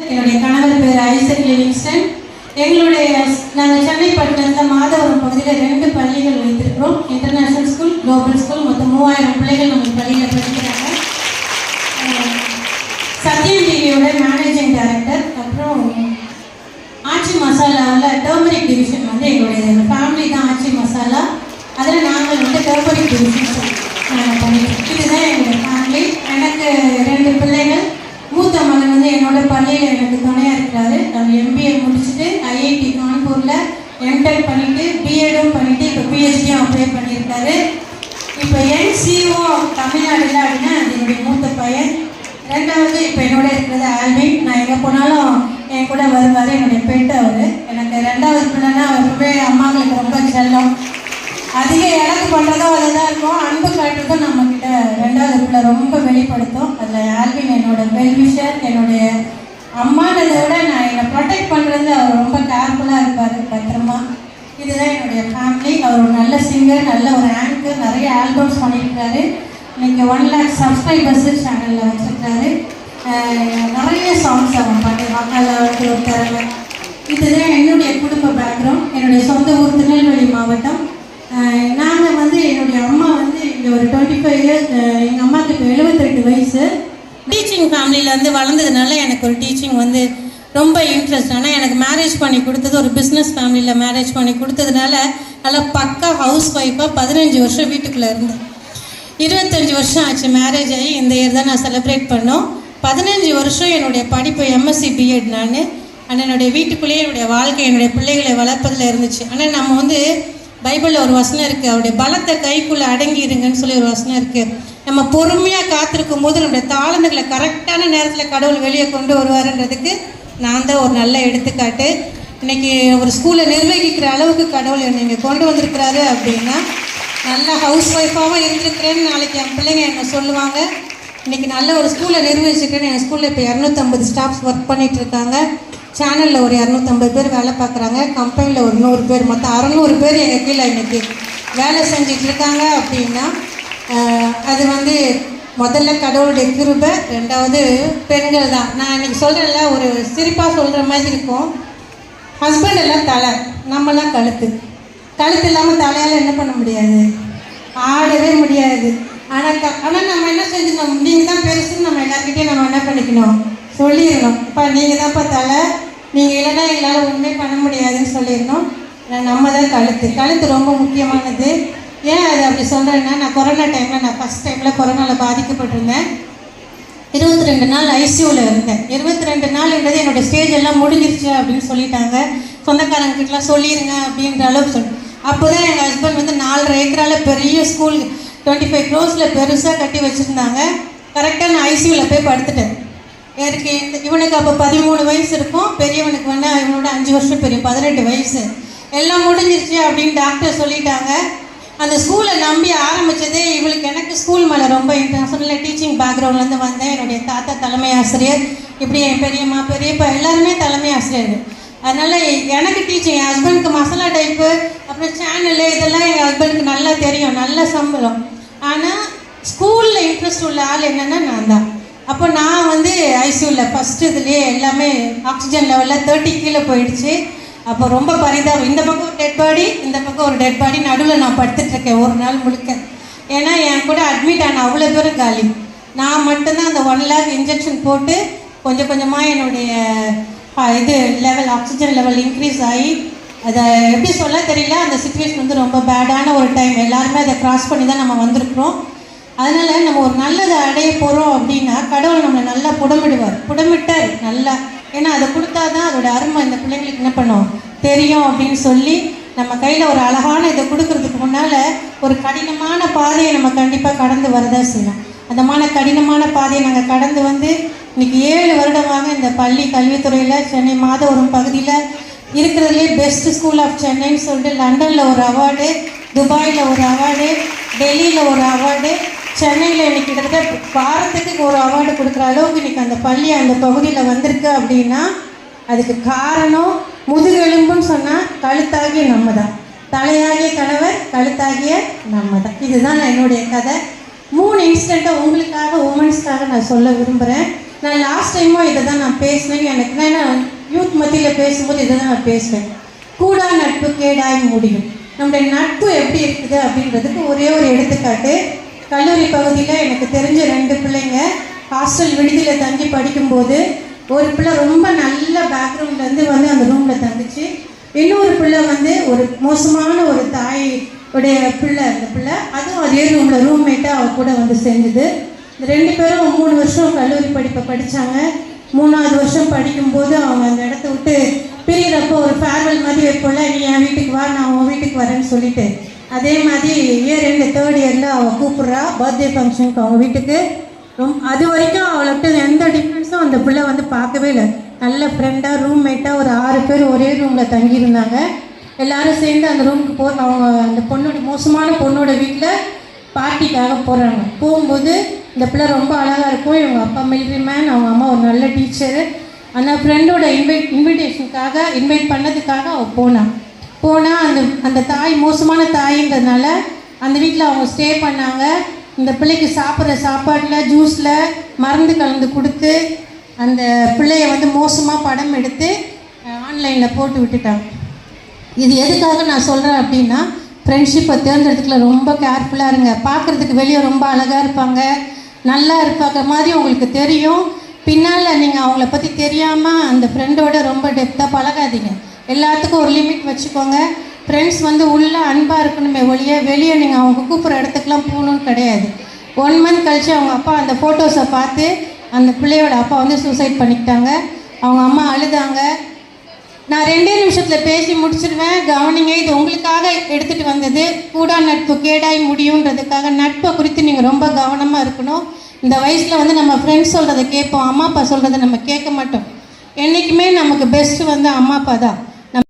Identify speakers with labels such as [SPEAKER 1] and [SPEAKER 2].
[SPEAKER 1] என்னுடைய கணவர் பேர் ஐசக் லிவிங்ஸ்டன். எங்களுடைய நாங்கள் சென்னை பட்டணத்தில் மாதவரம் பகுதியில் ரெண்டு பள்ளிகள் வைத்திருக்கிறோம். இன்டர்நேஷ்னல் ஸ்கூல் குளோபல் ஸ்கூல் மொத்தம் மூவாயிரம் பிள்ளைகள் நம்ம பள்ளியில் படிக்கிறாங்க. சத்யம் டிவியோட மேனேஜிங் டைரக்டர் அப்புறம் ஆச்சி மசாலாவில் டர்மரிக் டிவிஷன் வந்து எங்களுடைய ஃபேமிலி தான் ஆச்சி மசாலா. அதில் நாங்கள் வந்து டர்மரிக் டிவிஷன் சொல்லுவோம் மகன் என்னோட பள்ளியில் எனக்கு துணையாக இருக்கிறாரு. நான் எம்பிஏ முடிச்சுட்டு ஐஐடி கான்பூரில் எம்டெக் பண்ணிவிட்டு பிஎடும் பண்ணிட்டு இப்போ பிஹெச்டியும் அப்ளை பண்ணியிருக்காரு. இப்போ என் சிஓ தமிழ்நாடுல அப்படின்னா அது என்னுடைய மூத்த பையன். ரெண்டாவது இப்போ என்னோட இருக்கிறது ஆல்வின். நான் எங்கே போனாலும் என் கூட வருவார். என்னுடைய பெட் அவர் எனக்கு ரெண்டாவது பிள்ளைன்னா ரொம்பவே அம்மாங்களுக்கு ரொம்ப செல்லம். அதிக எனக்கு பண்ணுறதும் அதுதான் இருக்கும். அன்பு காட்டுறதும் நம்மக்கிட்ட ரெண்டாவது பிள்ளை ரொம்ப வெளிப்படுத்தும். அதில் ஆல்வின் என்னோட வெல்விஷர் என்னுடைய அம்மான்றதை விட நான் என்னை ப்ரொடெக்ட் பண்ணுறது அவர் ரொம்ப கேர்ஃபுல்லாக இருப்பார் பத்திரமா. இதுதான் என்னுடைய ஃபேமிலி அவர் ஒரு நல்ல சிங்கர் நல்ல ஒரு ஆங்கர் நிறைய ஆல்பம்ஸ் பண்ணியிருக்காரு. நீங்கள் ஒன் லேக் சப்ஸ்கிரைபர்ஸ் சேனலில் வச்சுருக்காரு. நிறைய சாங்ஸ் அவன் பண்ணிடுவாங்க அதில் வந்து இதுதான் என்னுடைய குடும்ப பேக்ரவுண்ட் என்னுடைய சொந்த ஊர் திருநெல்வேலி மாவட்டம். நாங்கள் வந்து என்னுடைய அம்மா வந்து இங்கே ஒரு டுவெண்ட்டி ஃபைவ் இயர்ஸ் எங்கள் அம்மாவுக்கு இப்போ எழுபத்தெட்டு வயசு. டீச்சிங் ஃபேமிலியில் வந்து வளர்ந்ததுனால எனக்கு ஒரு டீச்சிங் வந்து ரொம்ப இன்ட்ரெஸ்ட் ஆனால் எனக்கு மேரேஜ் பண்ணி கொடுத்தது ஒரு பிஸ்னஸ் ஃபேமிலியில் மேரேஜ் பண்ணி கொடுத்ததுனால நல்லா பக்கா ஹவுஸ் ஒய்ஃபாக பதினஞ்சு வருஷம் வீட்டுக்குள்ளே இருந்தேன். இருபத்தஞ்சி வருஷம் ஆச்சு மேரேஜ் ஆகி இந்த இயர் தான் நான் செலிப்ரேட் பண்ணோம். பதினஞ்சு வருஷம் என்னுடைய படிப்பு எம்எஸ்சி பிஎட் நான். ஆனால் என்னுடைய வீட்டுக்குள்ளேயே என்னுடைய வாழ்க்கை என்னுடைய பிள்ளைகளை வளர்ப்பதில் இருந்துச்சு. ஆனால் நம்ம வந்து பைபிளில் ஒரு வசனம் இருக்குது அவருடைய பலத்தை கைக்குள்ளே அடங்கி இருங்கன்னு சொல்லி ஒரு வசனம் இருக்குது நம்ம பொறுமையாக காத்திருக்கும் போது நம்முடைய தாளந்துகளை கரெக்டான நேரத்தில் கடவுள் வெளியே கொண்டு வருவாருன்றதுக்கு நான் தான் ஒரு நல்ல எடுத்துக்காட்டு. இன்றைக்கி ஒரு ஸ்கூலை நிர்வகிக்கிற அளவுக்கு கடவுள் என்னை இங்கே கொண்டு வந்திருக்கிறாரு அப்படின்னா நல்ல ஹவுஸ் ஒய்ஃபாகவும் இருந்திருக்கிறேன்னு நாளைக்கு என் பிள்ளைங்க என்னை சொல்லுவாங்க. இன்னைக்கு நல்ல ஒரு ஸ்கூலை நிர்வகிச்சிருக்கேன்னு என் ஸ்கூலில் இப்போ இரநூத்தம்பது ஸ்டாஃப்ஸ் ஒர்க் பண்ணிகிட்ருக்காங்க இருக்காங்க. சேனலில் ஒரு இரநூத்தம்பது பேர் வேலை பார்க்குறாங்க. கம்பெனியில் ஒரு நூறு பேர். மொத்தம் அறநூறு பேர் எங்கள் கீழே இன்றைக்கி வேலை செஞ்சிட்டு இருக்காங்க அப்படின்னா அது வந்து முதல்ல கடவுளுடைய கிருபை ரெண்டாவது பெண்கள் தான். நான் இன்றைக்கி சொல்கிறேன்ல ஒரு சிரிப்பாக சொல்கிற மாதிரி இருக்கும். ஹஸ்பண்ட் எல்லாம் தலை. நம்மலாம் கழுத்து. கழுத்து இல்லாமல் தலையால் என்ன பண்ண முடியாது? ஆடவே முடியாது. ஆனால் க ஆனால் நம்ம என்ன செஞ்சுக்கணும்? நீங்கள் தான் பெருசுன்னு நம்ம எல்லாருக்கிட்டையும் நம்ம என்ன பண்ணிக்கணும்? சொல்லிடணும். இப்போ நீங்கள் தான்ப்பா தலை. நீங்கள் இல்லைன்னா எங்களால் ஒன்றுமே பண்ண முடியாதுன்னு சொல்லியிருந்தோம். நம்ம தான் கழுத்து. கழுத்து ரொம்ப முக்கியமானது. ஏன் அது அப்படி சொல்கிறேன்னா நான் கொரோனா டைமில் நான் ஃபஸ்ட் டைமில் கொரோனாவில் பாதிக்கப்பட்டிருந்தேன். இருபத்தி ரெண்டு நாள் ஐசியூவில் இருந்தேன். இருபத்தி ரெண்டு நாள்ன்றது என்னோட ஸ்டேஜ் எல்லாம் முடிஞ்சிருச்சு அப்படின்னு சொல்லிட்டாங்க. சொந்தக்காரங்க கிட்டலாம் சொல்லிடுங்க அப்படின்ற அளவுக்கு சொல். அப்போ தான் எங்கள் ஹஸ்பண்ட் வந்து நாலரை ஏக்கரால் பெரிய ஸ்கூல் டுவெண்ட்டி ஃபைவ் க்ரோஸில் பெருசாக கட்டி வச்சுருந்தாங்க. கரெக்டாக நான் ஐசியூவில் போய் படுத்துட்டேன். எனக்கு இந்த இவனுக்கு அப்போ பதிமூணு வயசு இருக்கும். பெரியவனுக்கு வந்து இவனோட அஞ்சு வருஷம் பெரிய பதினெட்டு வயசு. எல்லாம் முடிஞ்சிருச்சு அப்படின்னு டாக்டர் சொல்லிட்டாங்க. அந்த ஸ்கூலை நம்பி ஆரம்பிச்சதே இவளுக்கு எனக்கு ஸ்கூல் மேலே ரொம்ப இன்டர்நேஷனல் டீச்சிங் பேக்ரவுண்ட்லேருந்து வந்தேன். என்னுடைய தாத்தா தலைமை ஆசிரியர் இப்படி என் பெரியம்மா பெரியப்பா எல்லாருமே தலைமை ஆசிரியர்கள் அதனால் எனக்கு டீச்சிங் என் ஹஸ்பண்டுக்கு மசாலா டைப்பு அப்புறம் சேனலு இதெல்லாம் என் ஹஸ்பண்டுக்கு நல்லா தெரியும் நல்ல சம்பளம். ஆனால் ஸ்கூலில் இன்ட்ரெஸ்ட் உள்ள ஆள் என்னென்னா நான் தான். அப்போ நான் வந்து ஐசியூவில் ஃபஸ்ட்டு இதுலேயே எல்லாமே ஆக்சிஜன் லெவலில் தேர்ட்டி கீழே போயிடுச்சு. அப்போ ரொம்ப பரிதாபம். இந்த பக்கம் ஒரு டெட் பாடி இந்த பக்கம் ஒரு டெட் பாடி நடுவில் நான் படுத்துட்ருக்கேன் ஒரு நாள் முழுக்க. ஏன்னா என் கூட அட்மிட் ஆன அவ்வளோ பேரும் காலி. நான் மட்டும்தான் அந்த ஒன் லேக் இன்ஜெக்ஷன் போட்டு கொஞ்சம் கொஞ்சமாக என்னுடைய இது லெவல் ஆக்சிஜன் லெவல் இன்க்ரீஸ் ஆகி அதை எப்படி சொல்ல தெரியல அந்த சுச்சுவேஷன் வந்து ரொம்ப பேடான ஒரு டைம் எல்லாருமே அதை க்ராஸ் பண்ணி தான் நம்ம வந்திருக்கிறோம். அதனால் நம்ம ஒரு நல்லதை அடைய போகிறோம் அப்படின்னா கடவுள் நம்மளை நல்லா புடமிடுவார். புடமிட்டார் நல்லா. ஏன்னா அதை கொடுத்தா தான் அதோட அருமை இந்த பிள்ளைங்களுக்கு என்ன பண்ணும்? தெரியும் அப்படின்னு சொல்லி நம்ம கையில் ஒரு அழகான இதை கொடுக்கறதுக்கு முன்னால் ஒரு கடினமான பாதையை நம்ம கண்டிப்பாக கடந்து வரதா செய்யலாம் அந்த மாதிரி கடினமான பாதையை நாங்கள் கடந்து வந்து இன்றைக்கி ஏழு வருடமாக இந்த பள்ளி கல்வித்துறையில் சென்னை மாதவரம் பகுதியில் இருக்கிறதுலே பெஸ்ட் ஸ்கூல் ஆஃப் சென்னைன்னு சொல்லிட்டு லண்டனில் ஒரு அவார்டு துபாயில் ஒரு அவார்டு டெல்லியில் ஒரு அவார்டு சென்னையில் இன்னைக்கு கிட்டத்தட்ட வாரத்துக்கு ஒரு அவார்டு கொடுக்குற அளவுக்கு இன்னைக்கு அந்த பள்ளி அந்த பகுதியில் வந்திருக்கு அப்படின்னா அதுக்கு காரணம் முதுகெலும்புன்னு சொன்னால் கழுத்தாகிய நம்ம தான் தலையாகிய கணவர் கழுத்தாகிய நம்ம தான் இதுதான் நான் என்னுடைய கதை. மூணு இன்ஸ்டண்ட்டை உங்களுக்காக உமன்ஸ்க்காக நான் சொல்ல விரும்புகிறேன் நான் லாஸ்ட் டைமும் இதை தான் நான் பேசினேன். எனக்கு ஏன்னா யூத் மத்தியில் பேசும்போது இதை தான் நான் பேசுவேன். கூடா நட்பு கேடாய் முடியும். நம்முடைய நட்பு எப்படி இருக்குது அப்படின்றதுக்கு ஒரே ஒரு எடுத்துக்காட்டு. கல்லூரி பகுதியில் எனக்கு தெரிஞ்ச ரெண்டு பிள்ளைங்க ஹாஸ்டல் விடுதியில் தங்கி படிக்கும்போது ஒரு பிள்ளை ரொம்ப நல்ல பேக்ரவுண்ட்லேருந்து வந்து அந்த ரூமில் தந்துச்சு இன்னொரு பிள்ளை வந்து ஒரு மோசமான ஒரு தாய் உடைய பிள்ளை அந்த பிள்ளை. அதுவும் அதே ரூமில் ரூம்மேட்டாக அவ கூட வந்து சேர்ந்தது. இந்த ரெண்டு பேரும் மூணு வருஷம் கல்லூரி படிப்பை படித்தாங்க மூணாவது வருஷம் படிக்கும்போது அவங்க அந்த இடத்த விட்டு பிரியிறப்போ ஒரு ஃபேர்வெல் மாதிரி வைப்போல நீ என் வீட்டுக்கு வா நான் உன் வீட்டுக்கு வரேன்னு சொல்லிட்டு அதே மாதிரி இயர் ரெண்டு தேர்ட் இயரில் அவள் கூப்பிட்றா. பர்த்டே ஃபங்க்ஷனுக்கு அவங்க வீட்டுக்கு. ரொம் அது வரைக்கும் அவளுக்கு எந்த டிஃப்ரென்ஸும் அந்த பிள்ளை வந்து பார்க்கவே இல்லை. நல்ல ஃப்ரெண்டாக ரூம்மேட்டாக ஒரு ஆறு பேர் ஒரே ரூமில் தங்கியிருந்தாங்க. எல்லாரும் சேர்ந்து அந்த ரூமுக்கு போ அவங்க அந்த பொண்ணோட மோசமான பொண்ணோட வீட்டில் பார்ட்டிக்காக போகிறாங்க போகும்போது இந்த பிள்ளை ரொம்ப அழகாக இருக்கும். இவங்க அப்பா மிலிட்ரி மேன் அவங்க அம்மா ஒரு நல்ல டீச்சரு அந்த ஃப்ரெண்டோட இன்வைட் இன்விடேஷனுக்காக இன்வைட் பண்ணதுக்காக அவள் போனான் போனால் அந்த அந்த தாய் மோசமான தாயின்றதுனால அந்த வீட்டில் அவங்க ஸ்டே பண்ணாங்க. இந்த பிள்ளைக்கு சாப்பிட்ற சாப்பாட்டில் ஜூஸில் மருந்து கலந்து கொடுத்து அந்த பிள்ளைய வந்து மோசமாக படம் எடுத்து ஆன்லைனில் போட்டு விட்டுட்டாங்க. இது எதுக்காக நான் சொல்கிறேன் அப்படின்னா ஃப்ரெண்ட்ஷிப்பை தேர்ந்தெடுத்துக்கல ரொம்ப கேர்ஃபுல்லாக இருங்க. பார்க்குறதுக்கு வெளியே ரொம்ப அழகாக இருப்பாங்க. நல்லா இருப்பாங்க மாதிரி உங்களுக்கு தெரியும். பின்னால் நீங்கள் அவங்கள பற்றி தெரியாமல் அந்த ஃப்ரெண்டோட ரொம்ப டெப்த்தாக பழகாதீங்க. எல்லாத்துக்கும் ஒரு லிமிட் வச்சுக்கோங்க. ஃப்ரெண்ட்ஸ் வந்து உள்ளே அன்பாக இருக்கணுமே ஒழிய வெளியே நீங்கள் அவங்க கூப்பிட்ற இடத்துக்குலாம் போகணுன்னு கிடையாது. ஒன் மந்த் கழித்து அவங்க அப்பா அந்த ஃபோட்டோஸை பார்த்து அந்த பிள்ளையோட அப்பா வந்து சூசைட் பண்ணிக்கிட்டாங்க. அவங்க அம்மா அழுதாங்க. நான் ரெண்டே நிமிஷத்தில் பேசி முடிச்சிடுவேன் கவனிங்க இது உங்களுக்காக எடுத்துகிட்டு வந்தது. கூடா நட்பு கேடாய் முடியுன்றதுக்காக நட்பை குறித்து நீங்கள் ரொம்ப கவனமாக இருக்கணும். இந்த வயசில் வந்து நம்ம ஃப்ரெண்ட்ஸ் சொல்கிறத கேட்போம் அம்மா அப்பா சொல்கிறத நம்ம கேட்க மாட்டோம். என்றைக்குமே நமக்கு பெஸ்ட்டு வந்து அம்மா அப்பா தான்.